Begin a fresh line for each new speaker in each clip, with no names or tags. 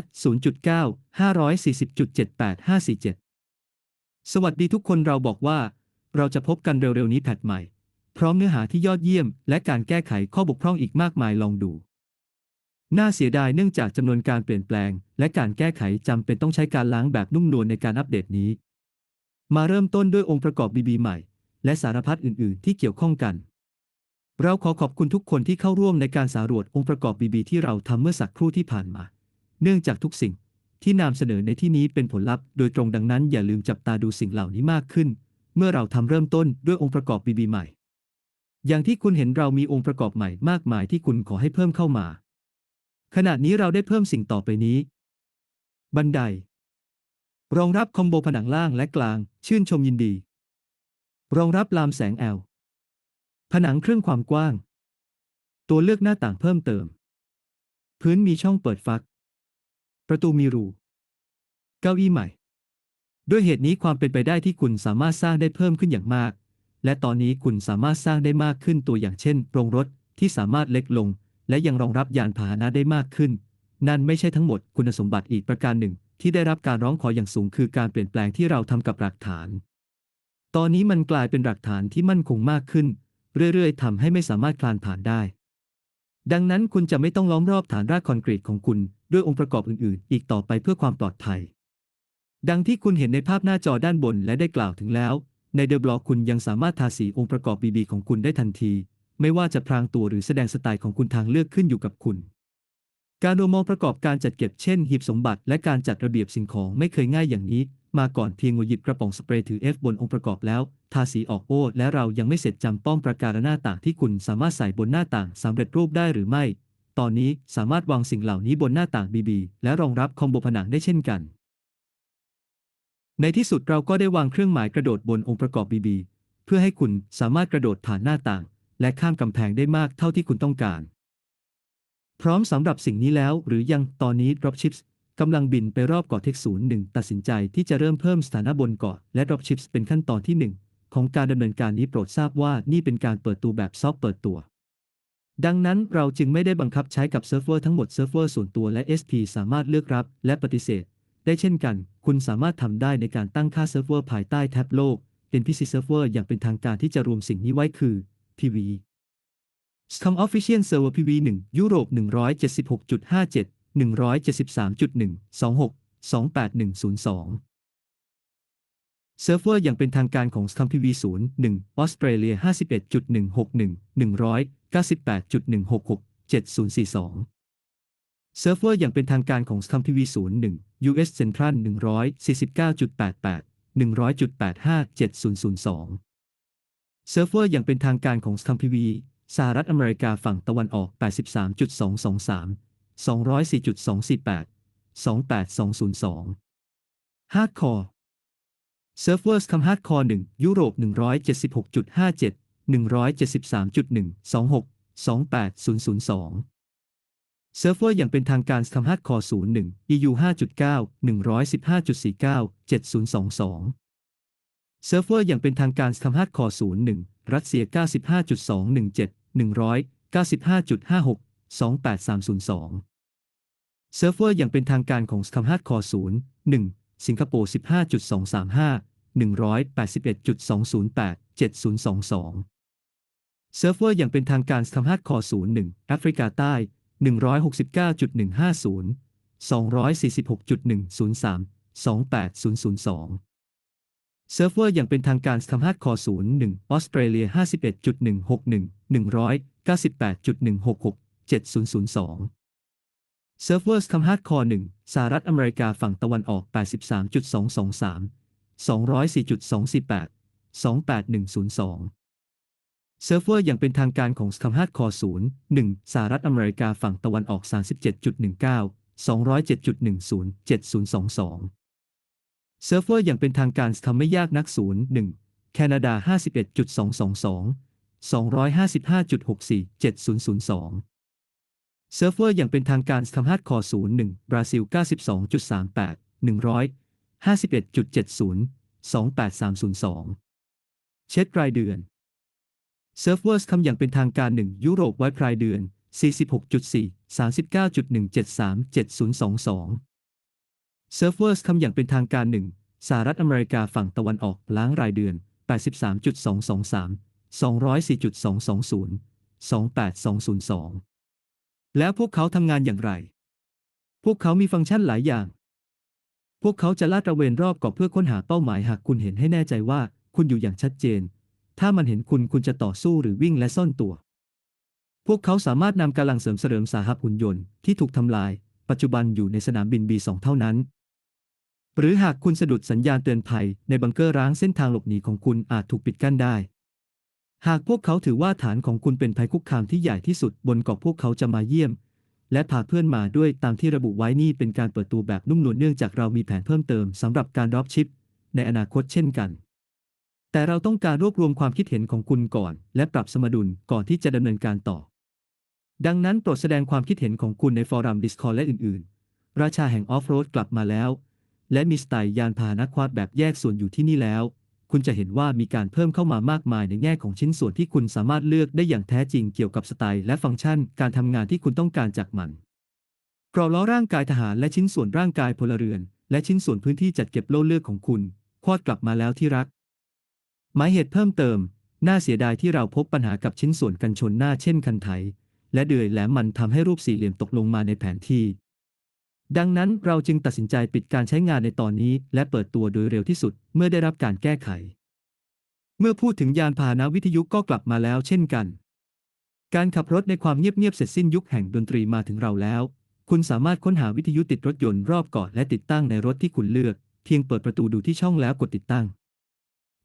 at 0.9 540.78547 สวัสดีทุกคนเราบอกว่า เราจะพบกันเร็วๆนี้แพทใหม่ พร้อมเนื้อหาที่ยอดเยี่ยม และการแก้ไขข้อบกพร่องอีกมากมายลองดู น่าเสียดายเนื่องจากจำนวนการเปลี่ยนแปลง และการแก้ไขจำเป็นต้องใช้การล้างแบบนุ่มนวลในการอัปเดตนี้ มาเริ่มต้นด้วยองค์ประกอบ BB ใหม่ และสารพัดอื่น ๆ ที่เกี่ยวข้องกันเราขอขอบคุณทุกคนที่เข้าร่วมในการสารวจองค์ประกอบ BB ที่เราทำเมื่อสักครู่ที่ผ่านมา เนื่องจากทุกสิ่งที่นำเสนอในที่นี้เป็นผลลัพธ์โดยตรงดังนั้นอย่าลืมจับตาดูสิ่งเหล่านี้มากขึ้น เมื่อเราทำเริ่มต้นด้วยองค์ประกอบ BB ใหม่ อย่างที่คุณเห็นเรามีองค์ประกอบใหม่มากมายที่คุณขอให้เพิ่มเข้ามา ขณะนี้เราได้เพิ่มสิ่งต่อไปนี้ บันได รองรับคอมโบผนังล่างและกลาง ชื่นชมยินดี รองรับลามแสงแอลผนังเครื่องความกว้าง ตัวเลือกหน้าต่างเพิ่มเติม พื้นมีช่องเปิดฟัก ประตูมีรู เก้าอี้ใหม่ ด้วยเหตุนี้ความเป็นไปได้ที่คุณสามารถสร้างได้เพิ่มขึ้นอย่างมาก และตอนนี้คุณสามารถสร้างได้มากขึ้นตัวอย่างเช่นโรงรถที่สามารถเล็กลง และยังรองรับยานพาหนะได้มากขึ้น นั่นไม่ใช่ทั้งหมดคุณสมบัติอีกประการหนึ่ง ที่ได้รับการร้องขออย่างสูงคือการเปลี่ยนแปลงที่เราทำกับหลักฐาน ตอนนี้มันกลายเป็นหลักฐานที่มั่นคงมากขึ้น เรื่อยๆทำให้ไม่สามารถคลานผ่านได้ ดังนั้นคุณจะไม่ต้องล้อมรอบฐานรากคอนกรีตของคุณ ด้วยองค์ประกอบอื่นๆ อีกต่อไปเพื่อความปลอดภัย ดังที่คุณเห็นในภาพหน้าจอด้านบนและได้กล่าวถึงแล้ว ในเดอะบล็อกคุณยังสามารถทาสีองค์ประกอบ BB ของคุณได้ทันที ไม่ว่าจะพรางตัวหรือแสดงสไตล์ของคุณทางเลือกขึ้นอยู่กับคุณ การดูมองประกอบการจัดเก็บเช่น หีบสมบัติและการจัดระเบียบสิ่งของไม่เคยง่ายอย่างนี้ มาก่อนเพียงหยิบกระป๋องสเปรย์ถือ F บนองค์ประกอบแล้ว ทาสีออกโอ้และเรายังไม่เสร็จจำป้อมประการหน้าต่างที่คุณสามารถใส่บนหน้าต่างสำเร็จรูปได้หรือไม่ ตอนนี้สามารถวางสิ่งเหล่านี้บนหน้าต่าง BB และรองรับคอมโบผนังได้เช่นกัน ในที่สุดเราก็ได้วางเครื่องหมายกระโดดบนองค์ประกอบ BB เพื่อให้คุณสามารถกระโดดผ่านหน้าต่าง และข้ามกำแพงได้มากเท่าที่คุณต้องการ พร้อมสำหรับสิ่งนี้แล้วหรือยังตอนนี้ Dropships กำลังบินไปรอบเกาะเท็กศูนย์หนึ่งตัดสินใจที่จะเริ่มเพิ่มสถานะบนเกาะและ Dropships เป็นขั้นตอนที่หนึ่งของการดำเนินการนี้โปรดทราบว่านี่เป็นการเปิดตัวแบบซอฟต์เปิดตัว ดังนั้นเราจึงไม่ได้บังคับใช้กับเซิร์ฟเวอร์ทั้งหมดเซิร์ฟเวอร์ส่วนตัวและ SP สามารถเลือกรับ และปฏิเสธ ได้เช่นกัน คุณสามารถทำได้ในการตั้งค่าเซิร์ฟเวอร์ภายใต้แท็บโลก เป็น PC Server อย่างเป็นทางการที่จะรวมสิ่งนี้ไว้คือ PV Scum Official Server PV 1ยุโรป176.57 173.1 26 28102 เซิร์ฟเวอร์อย่างเป็นทางการของสคัมพีวีศูนย์หนึ่งออสเตรเลียห้าสิบเอ็ดจุดหนึ่งหกหนึ่งหนึ่งร้อยเก้าสิบแปดจุดหนึ่งหกหกเจ็ดศูนย์สี่สองเซิร์ฟเวอร์อย่างเป็นทางการของสคัมพีวีศูนย์หนึ่งยูเอสเซ็นทรัลหนึ่งร้อยสี่สิบเก้าจุดแปดแปดหนึ่งร้อยจุดแปดห้าเจ็ดศูนย์ศูนย์สองเซิร์ฟเวอร์อย่างเป็นทางการของสคัมพีวีสหรัฐอเมริกาฝั่งตะวันออกแปดสิบสามจุดสองสองสามสองร้อยสี่จุดสองสิบแปดสองแปดสองศูนย์สองห้าคอ เซิร์ฟเวอร์คำ Hardcore 1ยุโรป 176.57 173.1 26 28002เซิร์ฟเวอร์อย่างเป็นทางการคำ Hardcore 01 EU 5.9 115.49 7022เซิร์ฟเวอร์อย่างเป็นทางการคำ Hardcore 01 รัสเซีย 95.217 195.56 28302เซิร์ฟเวอร์อย่างเป็นทางการของคัมฮาร์ดคอร์ศูนย์หนึ่งสิงคโปร์ 15.235 181.208 7022 เซิร์ฟเวอร์อย่างเป็นทางการสคัมฮาร์ดคอร์ศูนย์หนึ่งแอฟริกาใต้ 169.150 246.103 28002 เซิร์ฟเวอร์อย่างเป็นทางการสคัมฮาร์ดคอร์ศูนย์หนึ่งออสเตรเลีย 51.161 198.166 7002เซิร์ฟเวอร์คำฮาร์ดคอร์1สหรัฐอเมริกาฝั่งตะวันออก 83.223 204.248 28102 เซิร์ฟเวอร์อย่างเป็นทางการของสคำฮาร์ดคอร์0 1สหรัฐอเมริกาฝั่งตะวันออก 37.19 207.10 7022 เซิร์ฟเวอร์อย่างเป็นทางการทำไม่ยากนัก0 1แคนาดา 51.222 255.64 7002 เซิร์ฟเวอร์อย่างเป็นทางการสคำฮาร์ดคอร์01บราซิล 92.38 151.70 51.70-28302 เช็ดรายเดือน เซิร์ฟเวอร์คำอย่างเป็นทางการ 1 ยุโรปไว้รายเดือน 46.4 39.173 7022 เซิร์ฟเวอร์สคำอย่างเป็นทางการหนึ่งสหรัฐอเมริกาฝั่งตะวันออกล้างรายเดือน 83.223 204.220 28202 แล้วพวกเขาทำงานอย่างไร พวกเขามีฟังก์ชันหลายอย่าง พวกเขาจะลาดตระเวนรอบเกาะเพื่อค้นหาเป้าหมายหากคุณเห็นให้แน่ใจว่าคุณอยู่อย่างชัดเจน ถ้ามันเห็นคุณคุณจะต่อสู้หรือวิ่งและซ่อนตัว พวกเขาสามารถนำกำลังเสริมเสริมสาหับหุ่นยนต์ที่ถูกทำลาย ปัจจุบันอยู่ในสนามบิน B2 เท่านั้น หรือหากคุณสะดุดสัญญาณเตือนภัย ในบังเกอร์ร้างเส้นทางหลบหนีของคุณอาจถูกปิดกั้นได้ หากพวกเขาถือว่าฐานของคุณเป็นภัยคุกคามที่ใหญ่ที่สุดบนเกาะพวกเขาจะมาเยี่ยม และพาเพื่อนมาด้วยตามที่ระบุไว้นี่เป็นการเปิดตัวแบบนุ่มนวลเนื่องจากเรามีแผนเพิ่มเติมสำหรับการดรอปชิป ในอนาคตเช่นกัน แต่เราต้องการรวบรวมความคิดเห็นของคุณก่อน และปรับสมดุลก่อนที่จะดำเนินการต่อ ดังนั้นโปรดแสดงความคิดเห็นของคุณในฟอรัม Discord และอื่น ๆ ราชาแห่งออฟโรดกลับมาแล้ว และมีสไตล์ยานพาหนะควาดแบบแยกส่วนอยู่ที่นี่แล้ว คุณจะเห็นว่ามีการเพิ่มเข้ามามากมายในแง่ของชิ้นส่วนที่คุณสามารถเลือกได้อย่างแท้จริงเกี่ยวกับสไตล์และฟังก์ชันการทำงานที่คุณต้องการจากมันกรอบล้อร่างกายทหารและชิ้นส่วนร่างกายพลเรือน และชิ้นส่วนพื้นที่จัดเก็บโล่เลือกของคุณควอดกลับมาแล้วที่รัก หมายเหตุเพิ่มเติม น่าเสียดายที่เราพบปัญหากับชิ้นส่วนกันชนหน้าเช่นคันไถ และเดือยแหลมมันทำให้รูปสี่เหลี่ยมตกลงมาในแผนที่ ดังนั้นเราจึงตัดสินใจปิดการใช้งานในตอนนี้ และเปิดตัวโดยเร็วที่สุดเมื่อได้รับการแก้ไข เมื่อพูดถึงยานพาหนะวิทยุก็กลับมาแล้วเช่นกัน การขับรถในความเงียบๆเสร็จสิ้นยุคแห่งดนตรีมาถึงเราแล้ว คุณสามารถค้นหาวิทยุติดรถยนต์รอบเกาะและติดตั้งในรถที่คุณเลือก เพียงเปิดประตูดูที่ช่องแล้วกดติดตั้ง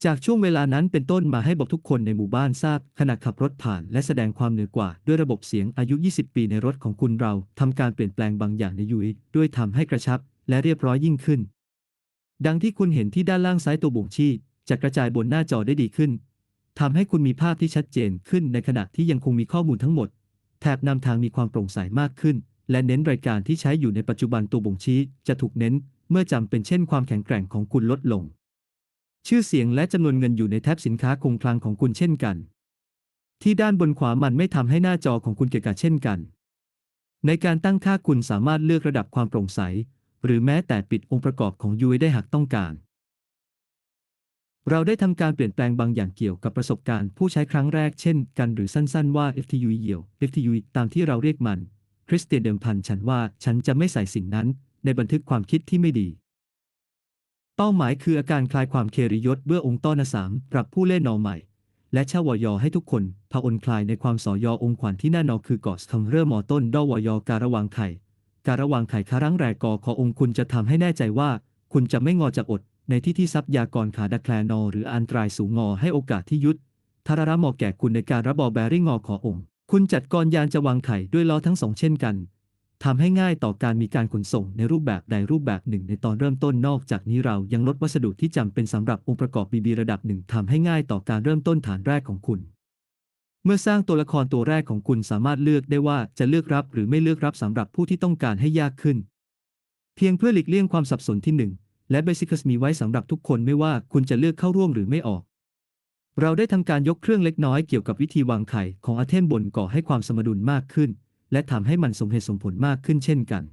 จากช่วงเวลานั้นเป็นต้นมาให้บอกทุกคนในหมู่บ้านทราบขณะขับรถผ่านและแสดงความเหนือกว่า ด้วยระบบเสียงอายุ 20 ปีในรถของคุณเราทำการเปลี่ยนแปลงบางอย่างในยูอิด้วยทำให้กระชับและเรียบร้อยยิ่งขึ้น ดังที่คุณเห็นที่ด้านล่างซ้ายตัวบ่งชี้จะกระจายบนหน้าจอได้ดีขึ้นทำให้คุณมีภาพที่ชัดเจนขึ้นในขณะที่ยังคงมีข้อมูลทั้งหมด แถบนำทางมีความโปร่งใสมากขึ้น และเน้นรายการที่ใช้อยู่ในปัจจุบันตัวบ่งชี้จะถูกเน้น เมื่อจำเป็นเช่นความแข็งแกร่งของคุณลดลง ชื่อเสียงและจำนวนเงินอยู่ในแท็บสินค้าคงคลังของคุณเช่นกัน ที่ด้านบนขวามันไม่ทำให้หน้าจอของคุณเกะกะเช่นกัน ในการตั้งค่าคุณสามารถเลือกระดับความโปร่งใส หรือแม้แต่ปิดองค์ประกอบของ UI ได้หากต้องการ เราได้ทำการเปลี่ยนแปลงบางอย่างเกี่ยวกับประสบการณ์ผู้ใช้ครั้งแรกเช่นกันหรือสั้นๆว่า FTU เหี่ยว FTU ตามที่เราเรียกมันคริสเตียนเดิมพันฉันว่าฉันจะไม่ใส่สิ่งนั้นในบันทึกความคิดที่ไม่ดี เป้าหมายคืออาการคลายความเคริยศเบื้อองค์ต้อนสามปรับผู้เล่นนอใหม่ และชาวอยอให้ทุกคนพาอนคลายในความสอยอองค์ขวัญที่น่านอคือกอสคำเริ่มมอต้นดอวยอการระวังไข่การระวังไข่คารังแรกอขอองค์คุณจะทำให้แน่ใจว่า คุณจะไม่งอจากอด ในที่ที่ทรัพยากรขาดักแคลนอ หรืออันตรายสูงงอให้โอกาสที่ยุดทาราระมอแก่คุณในการระบอแบริ่งงอขอองค์คุณจัดกรยานจะวางไข่ด้วยล้อทั้งสองเช่นกัน ทำให้ง่ายต่อการมีการขนส่งในรูปแบบใดรูปแบบหนึ่ง ในตอนเริ่มต้นนอกจากนี้เรายังลดวัสดุที่จำเป็นสำหรับองค์ประกอบบีบีระดับหนึ่งทำให้ง่ายต่อการเริ่มต้นฐานแรกของคุณ เมื่อสร้างตัวละครตัวแรกของคุณสามารถเลือกได้ว่าจะเลือกรับหรือไม่เลือกรับสำหรับผู้ที่ต้องการให้ยากขึ้น เพียงเพื่อหลีกเลี่ยงความสับสนที่หนึ่งและ Basicus มีไว้สำหรับทุกคนไม่ว่าคุณจะเลือกเข้าร่วมหรือไม่ออกเราได้ทำการยกเครื่องเล็กน้อยเกี่ยวกับวิธีวางไข่ของอาเทนบนก่อให้ความสมดุลมากขึ้น และทำให้มันสมเหตุสมผลมากขึ้นเช่นกัน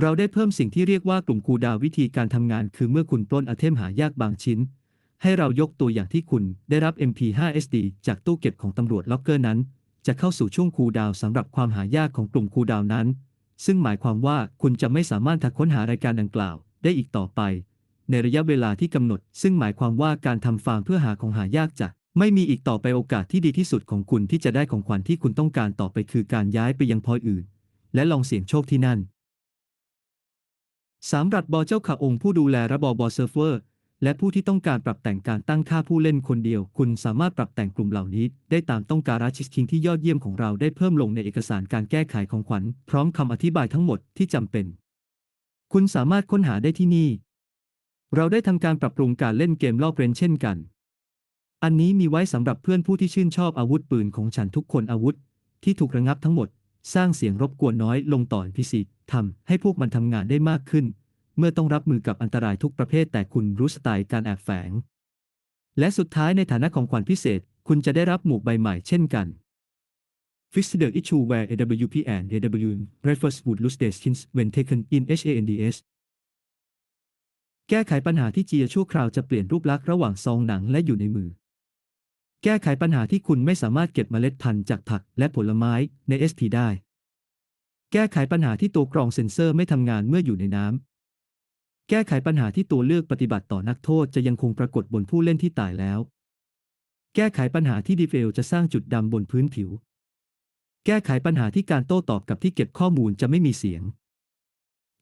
เราได้เพิ่มสิ่งที่เรียกว่ากลุ่มคูดาววิธีการทำงาน คือเมื่อคุณปล้นอาเทมหายากบางชิ้น ให้เรายกตัวอย่างที่คุณได้รับ MP5SD จากตู้เก็บของตำรวจล็อกเกอร์นั้น จะเข้าสู่ช่วงคูดาวสำหรับความหายากของกลุ่มคูดาวน์นั้น ซึ่งหมายความว่าคุณจะไม่สามารถทักค้นหารายการดังกล่าว ได้อีกต่อไป ในระยะเวลาที่กำหนด ซึ่งหมายความว่าการทำฟาร์มเพื่อหาของหายากจะ ไม่มีอีกต่อไปโอกาสที่ดีที่สุดของคุณที่จะได้ของขวัญที่คุณต้องการต่อไปคือการย้ายไปยังพอยอื่น และลองเสี่ยงโชคที่นั่นสามรัฐบอเจ้าข่าองค์ผู้ดูแลระบอบอเซิร์ฟเวอร์ และผู้ที่ต้องการปรับแต่งการตั้งค่าผู้เล่นคนเดียว คุณสามารถปรับแต่งกลุ่มเหล่านี้ ได้ตามต้องการราชิสคิงที่ยอดเยี่ยมของเราได้เพิ่มลงในเอกสารการแก้ไขของขวัญ พร้อมคำอธิบายทั้งหมดที่จำเป็น คุณสามารถค้นหาได้ที่นี่ เราได้ทำการปรับปรุงการเล่นเกมลอบเรนเช่นกัน อันนี้มีไว้สำหรับเพื่อนผู้ที่ชื่นชอบอาวุธปืนของฉันทุกคนอาวุธ ที่ถูกระงับทั้งหมด สร้างเสียงรบกวนน้อยลงต่อพิสิทธิ์ทำให้พวกมันทำงานได้มากขึ้น เมื่อต้องรับมือกับอันตรายทุกประเภทแต่คุณรู้สไตล์การแอบแฝง และสุดท้ายในฐานะของขวัญพิเศษ คุณจะได้รับหมวกใบใหม่เช่นกัน Fix the issue where AWP and AW refers would lose their skins when taken in HANDS แก้ไขปัญหาที่เจียชั่วคราวจะเปลี่ยนรูปลักษณ์ระหว่างซองหนังและอยู่ในมือ แก้ไขปัญหาที่คุณไม่สามารถเก็บเมล็ดพันธุ์จากผักและผลไม้ใน SP ได้ แก้ไขปัญหาที่ตัวกรองเซ็นเซอร์ไม่ทำงานเมื่ออยู่ในน้ำ แก้ไขปัญหาที่ตัวเลือกปฏิบัติต่อนักโทษจะยังคงปรากฏบนผู้เล่นที่ตายแล้ว แก้ไขปัญหาที่ดีเฟลจะสร้างจุดดำบนพื้นผิว แก้ไขปัญหาที่การโต้ตอบกับที่เก็บข้อมูลจะไม่มีเสียง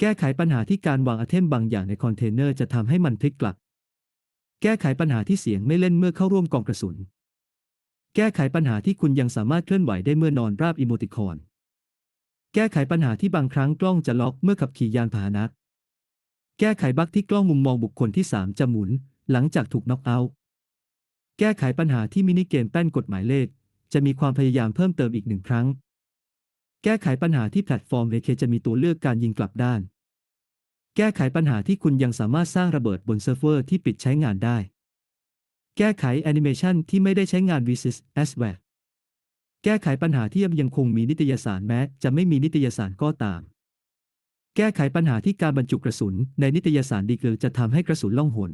แก้ไขปัญหาที่การวางไอเทมบางอย่างในคอนเทนเนอร์จะทำให้มันพลิกกลับ แก้ไขปัญหาที่เสียงไม่เล่นเมื่อเข้าร่วมกองกระสุน แก้ไขปัญหาที่คุณยังสามารถเคลื่อนไหวได้เมื่อนอนราบอีโมติคอน แก้ไขปัญหาที่บางครั้งกล้องจะล็อกเมื่อขับขี่ยานพาหนะ แก้ไขบั๊กที่กล้องมุมมองบุคคลที่ 3 จะหมุน หลังจากถูกน็อกเอาท์ แก้ไขปัญหาที่มินิเกมแป้นกฎหมายเลข จะมีความพยายามเพิ่มเติมอีกหนึ่งครั้ง แก้ไขปัญหาที่แพลตฟอร์ม VK จะมีตัวเลือกการยิงกลับด้าน แก้ไขปัญหาที่คุณยังสามารถสร้างระเบิดบนเซิร์ฟเวอร์ที่ปิดใช้งานได้ แก้ไขแอนิเมชันที่ไม่ได้ใช้งาน Visis as w e l แก้ไขปัญหาที่ยังคงมีนิตยสารแม้ จะไม่มีนิตยสารก็ตาม แก้ไขปัญหาที่การบรรจุกระสุน ในนิตยสารดีเกลจะทำให้กระสุนล่องหน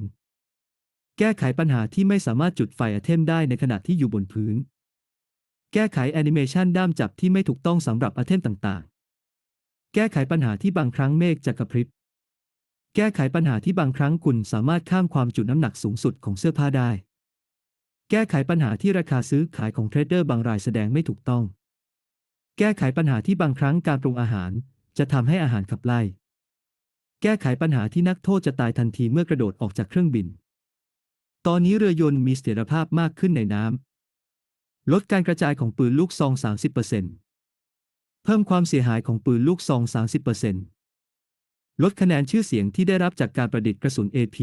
แก้ไขปัญหาที่ไม่สามารถจุดไฟไอเทมได้ในขณะที่อยู่บนพื้น แก้ไขแอนิเมชันด้ามจับที่ไม่ถูกต้องสำหรับไอเทมต่างๆ แก้ไขปัญหาที่บางครั้งเมฆจะกระพริบ แก้ไขปัญหาที่บางครั้งคุณสามารถข้ามความจุน้ำหนักสูงสุดของเสื้อผ้าได้ แก้ไขปัญหาที่ราคาซื้อขายของเทรดเดอร์บางรายแสดงไม่ถูกต้อง แก้ไขปัญหาที่บางครั้งการปรุงอาหาร จะทำให้อาหารขับไล่ แก้ไขปัญหาที่นักโทษจะตายทันทีเมื่อกระโดดออกจากเครื่องบิน ตอนนี้เรือยนต์มีเสถียรภาพมากขึ้นในน้ำลดการกระจายของปืนลูกซอง 30%เพิ่มความเสียหายของปืนลูกซอง 30%ลดคะแนนชื่อเสียงที่ได้รับจากการประดิษฐ์กระสุน AP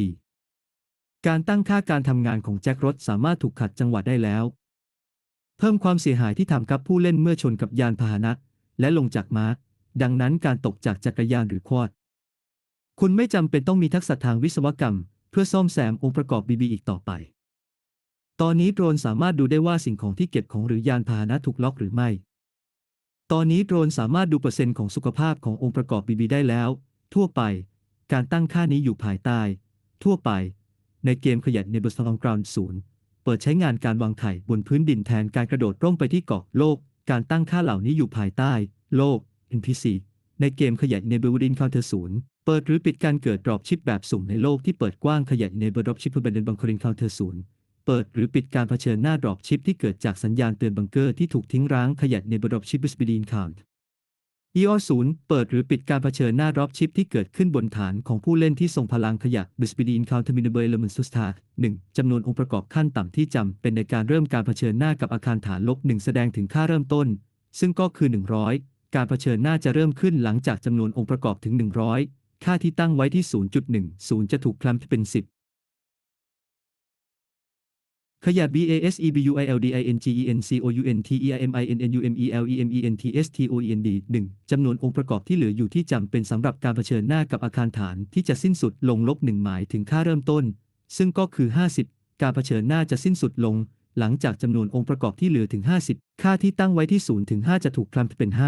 การตั้งค่าการทำงานของแจ็ครถสามารถถูกขัดจังหวะได้แล้ว เพิ่มความเสียหายที่ทำกับผู้เล่นเมื่อชนกับยานพาหนะ และลงจากม้า ดังนั้นการตกจากจักรยานหรือควอด คุณไม่จำเป็นต้องมีทักษะทางวิศวกรรม เพื่อซ่อมแซมองค์ประกอบ BB อีกต่อไป ตอนนี้โดรนสามารถดูได้ว่าสิ่งของที่เก็บของหรือยานพาหนะถูกล็อกหรือไม่ ตอนนี้โดรนสามารถดูเปอร์เซ็นต์ของสุขภาพขององค์ประกอบ BB ได้แล้ว ทั่วไป การตั้งค่านี้อยู่ภายใต้ ทั่วไป ในเกมขยันในบนสตองกราวน์ศูนย์เปิดใช้งานการวางไข่บนพื้นดินแทนการกระโดดร่มไปที่เกาะโลก การตั้งค่าเหล่านี้อยู่ภายใต้ โลก NPC ในเกมขยาย Enable Within Counter 0เปิดหรือปิดการเกิดดรอปชิปแบบสุ่มในโลกที่เปิดกว้างขยาย Enable Drop Ship เพื่อบันบังคริน Counter 0เปิดหรือปิดการเผชิญหน้าดรอปชิปที่เกิดจากสัญญาณเตือนบังเกอร์ที่ถูกทิ้งร้างขยาย Enable Drop Ship Within Count EO 0เปิดหรือปิดการเผชิญหน้ารอบชิปที่เกิดขึ้นบนฐานของผู้เล่นที่ทรงพลังขยะ b i s p i d i n Counterminable Element s u s t a 1จำนวนองค์ประกอบขั้นต่ำที่จำเป็นในการเริ่มการเผชิญหน้ากับอาคารฐานลบ 1 แสดงถึงค่าเริ่มต้น ซึ่งก็คือ 100 การเผชิญหน้าจะเริ่มขึ้นหลังจากจำนวนองค์ประกอบถึง 100 ค่าที่ตั้งไว้ที่ 0.10 จะถูกคลำเป็น 10 ขยะ B A S E B U I L D I N G E N C O U N T E I M I N N U M E L E M E N T S T O E N D 1จำนวนองค์ประกอบที่เหลืออยู่ที่จำเป็นสำหรับการเผชิญหน้ากับอาคารฐานที่จะสิ้นสุดลงลบ1หมายถึงค่าเริ่มต้น ซึ่งก็คือ 50 การเผชิญหน้าจะสิ้นสุดลง หลังจากจำนวนองค์ประกอบที่เหลือถึง 50 ค่าที่ตั้งไว้ที่0ถึง5จะถูกคลำเป็น 5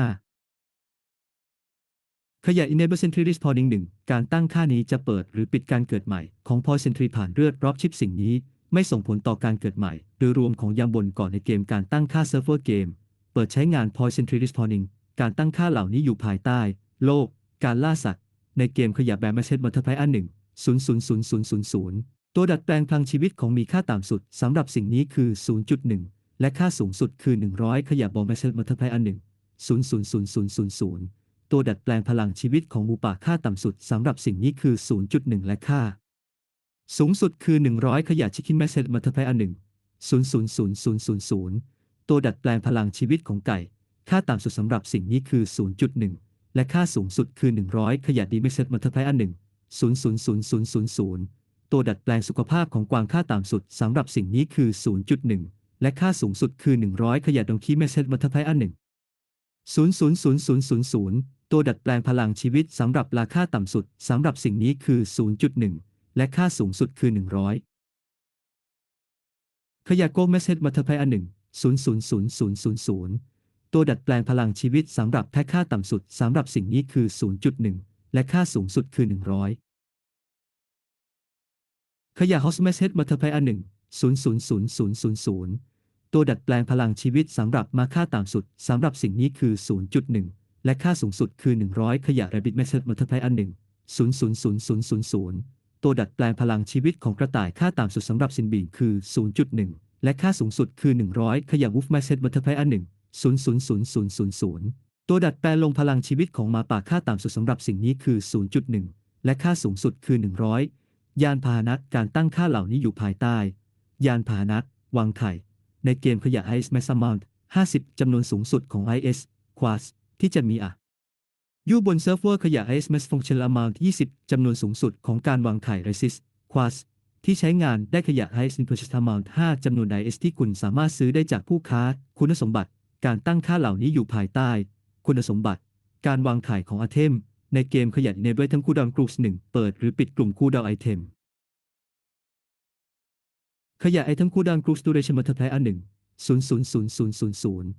ขยะ Enable Sentry Respawning 1การตั้งค่านี้จะเปิดหรือปิดการเกิดใหม่ของ Point Sentry ผ่านเลือดรอบชิปสิ่งนี้ ไม่ส่งผลต่อการเกิดใหม่ โดยรวมของยามบนก่อนในเกมการตั้งค่าเซิร์ฟเวอร์เกม เปิดใช้งาน Point Sentry Respawning การตั้งค่าเหล่านี้อยู่ภายใต้ โลก การล่าสัตว์ ในเกมขยะแบบ Message Multiply อันหนึ่ง000000ตัวดัดแปลงพลังชีวิตของมีค่าต่ำสุดสำหรับสิ่งนี้คือ 0.1 และค่าสูงสุดคือ 100 ขยะบอม Message Multiply อันหนึ่ง000000ตัวดัดแปลงพลังชีวิตของหมูป่าค่าต่ำสุดสำหรับสิ่งนี้คือ 0.1 และค่า สูงสุดคือ 100 ขยะชิคินแมสเซจมัลติพายอันหนึ่ง000000 ตัวดัดแปลงพลังชีวิตของไก่ ค่าต่ำสุดสำหรับสิ่งนี้คือ 0.1 และค่าสูงสุดคือ 100 ขยะดีแมสเซจมัลติพายอันหนึ่ง000000 ตัวดัดแปลงสุขภาพของกวางค่าต่ำสุดสำหรับสิ่งนี้คือ 0.1 และค่าสูงสุดคือ 100 ขยะดงคีแมสเซจมัลติพายอันหนึ่ง000000 ตัวดัดแปลงพลังชีวิตสำหรับราคาต่ำสุดสำหรับสิ่งนี้คือ 0.1 และค่าสูงสุดคือ 100 ขยะโกเมสเซจมัลติพายอันหนึ่ง000000 ตัวดัดแปลงพลังชีวิตสำหรับแพ็คค่าต่ำสุดสำหรับสิ่งนี้คือ 0.1 และค่าสูงสุดคือ 100 ขยะ Hosmes Head Multiplier อันหนึ่ง00000 ตัวดัดแปลงพลังชีวิตสำหรับมาค่าต่ำสุดสำหรับสิ่งนี้คือ 0.1 และค่าสูงสุดคือ 100 ขยะ Rabbit Method Multiply อันหนึ่ง00000 ตัวดัดแปลงพลังชีวิตของกระต่ายค่าต่ำสุดสำหรับซินบีคือ 0.1 และค่าสูงสุดคือ 100 ขยะ Wolf Method Multiplier อันหนึ่ง00000 ตัวดัดแปลงลงพลังชีวิตของหมาป่าค่าต่ำสุดสำหรับสิ่งนี้คือ 0.1 และค่าสูงสุดคือ 100 ยานพาหนะการตั้งค่าเหล่านี้อยู่ภายใต้ ยานพาหนะวางไข่ ในเกมขยะ IS Max Amount 50จำนวนสูงสุดของ IS Quas ที่จะมีอะ ยู่บนเซิร์ฟเวอร์ขยะ IS Max Functional Amount 20 จำนวนสูงสุดของการวางไข่ Resist Quas ที่ใช้งานได้ขยะ IS Purchase Amount 5 จำนวน IS ที่คุณสามารถซื้อได้จากผู้ค้า คุณสมบัติ การตั้งค่าเหล่านี้อยู่ภายใต้ คุณสมบัติ การวางขายของอาเทม ในเกมขยันเนด้วยทั้งคูดาวกรุ๊ปหนึ่งเปิดหรือปิดกลุ่มคูดาวไอเทม ขยะไอเทมคูดาวกรุ๊ปดูเรชั่นมัลติพลอันหนึ่งศูนย์ศูนย์ศูนย์ศูนย์ศูนย์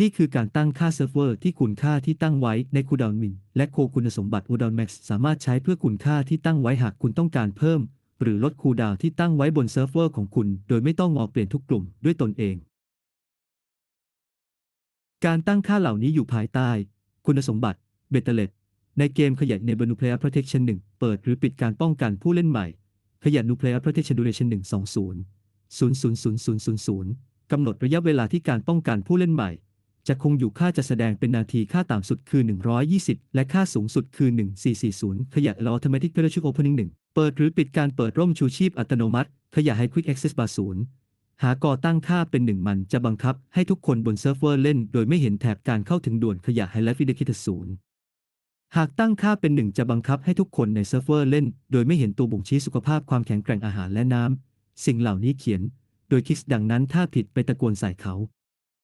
นี่คือการตั้งค่าเซิร์ฟเวอร์ที่คุณค่าที่ตั้งไว้ในคูดาวมินและโคคุณสมบัติคูดาวแม็กซ์สามารถใช้เพื่อคุณค่าที่ตั้งไว้หากคุณต้องการเพิ่ม หรือลดคูดาวที่ตั้งไว้บนเซิร์ฟเวอร์ของคุณ โดยไม่ต้องงอเปลี่ยนทุกกลุ่มด้วยตนเอง การตั้งค่าเหล่านี้อยู่ภายใต้ คุณสมบัติเบตเตเลตในเกมขยันในบนูเพลย์ Protection 1 เปิดหรือปิดการป้องกันผู้เล่นใหม่ ขยันนูเพลย์ Protection Duration 120 00000กำหนดระยะเวลาที่การป้องกันผู้เล่นใหม่ จะคงอยู่ค่าจะแสดงเป็นนาทีค่าต่ำสุดคือ 120 และค่าสูงสุดคือ 1440 ขยะ Automatic Parachute Opening 1 เปิดหรือปิดการเปิดร่มชูชีพอัตโนมัติ ขยะให้ Quick Access Bar 0หากอตั้งค่าเป็นหนึ่งมันจะบังคับให้ทุกคนบนเซิร์ฟเวอร์เล่น โดยไม่เห็นแถบการเข้าถึงด่วนขยะ High Life Indicator 0หากตั้งค่าเป็นหนึ่งจะบังคับให้ทุกคนในเซิร์ฟเวอร์เล่น โดยไม่เห็นตัวบ่งชี้สุขภาพความแข็งแกร่งอาหารและน้ำสิ่งเหล่านี้เขียน โดยคิกดังนั้นถ้าผิดไปตะโกนใส่เขา